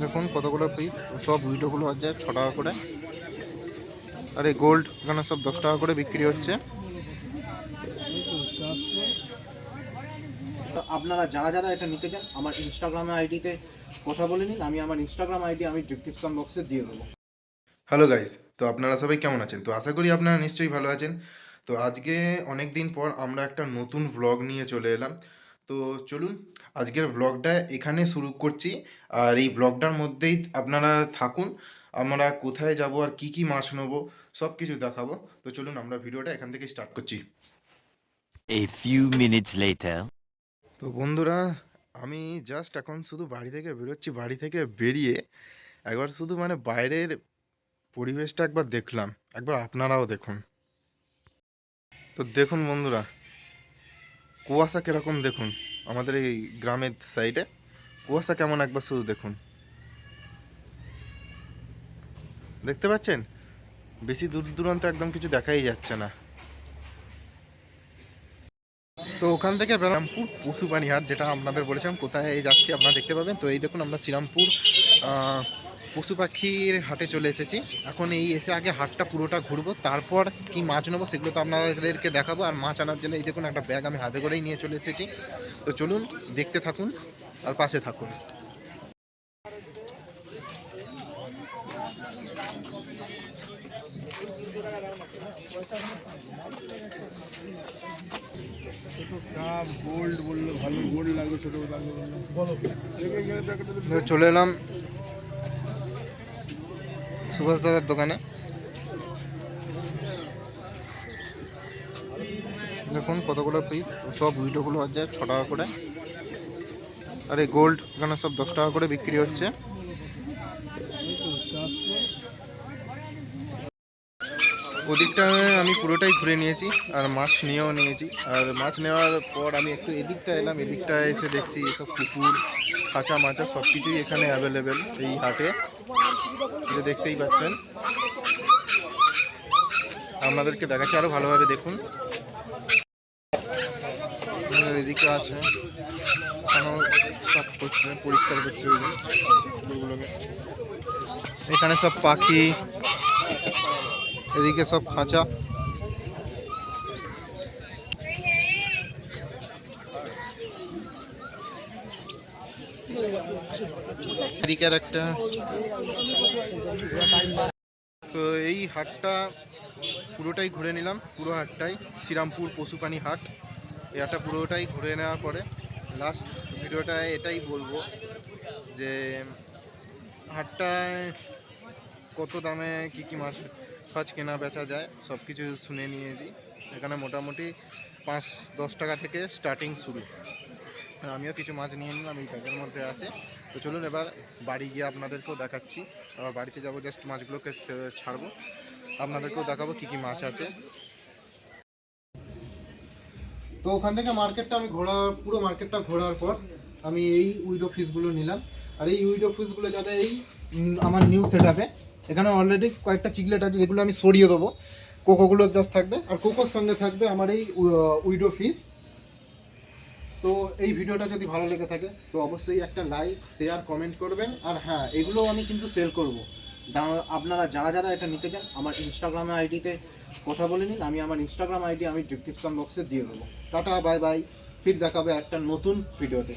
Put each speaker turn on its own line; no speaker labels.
দেখুন কতগুলো পিস সব উইডোগুলো আছে ছ টাকা করে। আর এই গোল্ড এখানে সব দশ টাকা করে বিক্রি হচ্ছে।
তো আপনারা যারা যারা এটা নিতে চান আমার ইনস্টাগ্রামে আইডিতে কথা বলে নিন আমি আমার ইনস্টাগ্রাম আইডি আমি ডিসক্রিপশন বক্সে দিয়ে দেবো।
হ্যালো গাইস তো আপনারা সবাই কেমন আছেন? তো আশা করি আপনারা নিশ্চয়ই ভালো আছেন। তো আজকে অনেক দিন পর আমরা একটা নতুন ভ্লগ নিয়ে চলে এলাম। তো চলুন আজকের ব্লগটা এখানে শুরু করছি। আর এই ব্লগটার মধ্যেই আপনারা থাকুন আমরা কোথায় যাব আর কি কি মাছ নেব সব কিছু দেখাবো। তো চলুন আমরা ভিডিওটা এখান থেকে স্টার্ট করছি।
Minutes later.
তো বন্ধুরা আমি জাস্ট এখন শুধু বাড়ি থেকে বেরোচ্ছি বাড়ি থেকে বেরিয়ে একবার শুধু মানে বাইরের পরিবেশটা একবার দেখলাম। একবার আপনারাও দেখুন। তো দেখুন বন্ধুরা কুয়াশা কীরকম দেখুন, আমাদের এই গ্রামের সাইডে কুয়াশা কেমন একবার শুধু দেখুন। দেখতে পাচ্ছেন? বেশি দূর দূরান্ত একদম কিছু দেখাই যাচ্ছে না। তো ওখান থেকে শ্রীরামপুর পশু হাট যেটা আপনাদের বলেছিলাম, কোথায় যাচ্ছি আপনারা দেখতে পাবেন। তো এই দেখুন আমরা শ্রীরামপুর পশু পাখির হাটে চলে এসেছি। এখন এই এসে আগে হাটটা পুরোটা ঘুরবো তারপর কি মাছ নেব সেগুলো তো আপনাদেরকে দেখাবো। আর মাছ আনার জন্য এই দেখুন একটা ব্যাগ আমি হাতে করেই নিয়ে চলে এসেছি। তো চলুন দেখতে থাকুন আর পাশে থাকুন। চলে এলাম। সুভাষ দাদার দোকানে। দেখুন কতগুলো পিস সব উইডোগুলো আছে ছ টাকা করে। আর এই গোল্ড এখানে সব দশ টাকা করে বিক্রি হচ্ছে। ওদিকটা আমি পুরোটাই ঘুরে নিয়েছি, আর মাছ নিয়েও নিয়েছি। আর মাছ নেওয়ার পর আমি একটু এদিকটা এলাম এদিকটা এসে দেখছি এসব পুকুর কাঁচা মাচা সব কিছুই এখানে অ্যাভেলেবেল এই হাটে। যে দেখতেই পাচ্ছেন। আপনাদেরকে দেখাচ্ছি আরও ভালোভাবে দেখুন। এদিকে আছে। পরিষ্কার করছে এখানে সব পাখি, এদিকে সব খাঁচা। এদিকে একটা। তো এই হাটটা পুরোটাই ঘুরে নিলাম, পুরো হাটটাই। শ্রীরামপুর পশুপানি হাট। এই হাটটা পুরোটাই ঘুরে নেওয়ার পরে লাস্ট ভিডিওটায় এটাই বলব যে হাটটায় কত দামে, কি কি মাছ ফাছ কেনা, বেচা যায় সব কিছু শুনে নিয়েছি। এখানে মোটামুটি পাঁচ দশ টাকা থেকে স্টার্টিং শুরু। আমিও কিছু মাছ নিয়ে নিলাম, এই ব্যাগের মধ্যে আছে। তো চলুন এবার বাড়ি গিয়ে আপনাদেরকেও দেখাচ্ছি। আবার বাড়িতে যাব জাস্ট মাছগুলোকে ছাড়বো। আপনাদেরকেও দেখাবো কি কি মাছ আছে। তো ওখান থেকে মার্কেটটা আমি ঘোরার পুরো মার্কেটটা ঘোরার পর আমি এই উইডো ফিসগুলো নিলাম। আর এই উইডো ফিসগুলো যাবে এই আমার নিউ সেট এখানে অলরেডি কয়েকটা চিকলেট আছে, যেগুলো আমি সরিয়ে দেবো। কোকোগুলো জাস্ট থাকবে, আর কোকোর সঙ্গে থাকবে আমার এই উইডো ফিস। তো এই ভিডিওটা যদি ভালো লেগে থাকে, তো অবশ্যই একটা লাইক শেয়ার কমেন্ট করবেন। আর হ্যাঁ এগুলো আমি কিন্তু সেল করব। আপনারা যারা যারা এটা নিতে চান, আমার ইনস্টাগ্রাম আইডিতে কথা বলে নিন, আমি আমার ইনস্টাগ্রাম আইডি আমি ডিসক্রিপশন বক্সে দিয়ে দেবো। টাটা বাই বাই ফির দেখাবে একটা নতুন ভিডিওতে।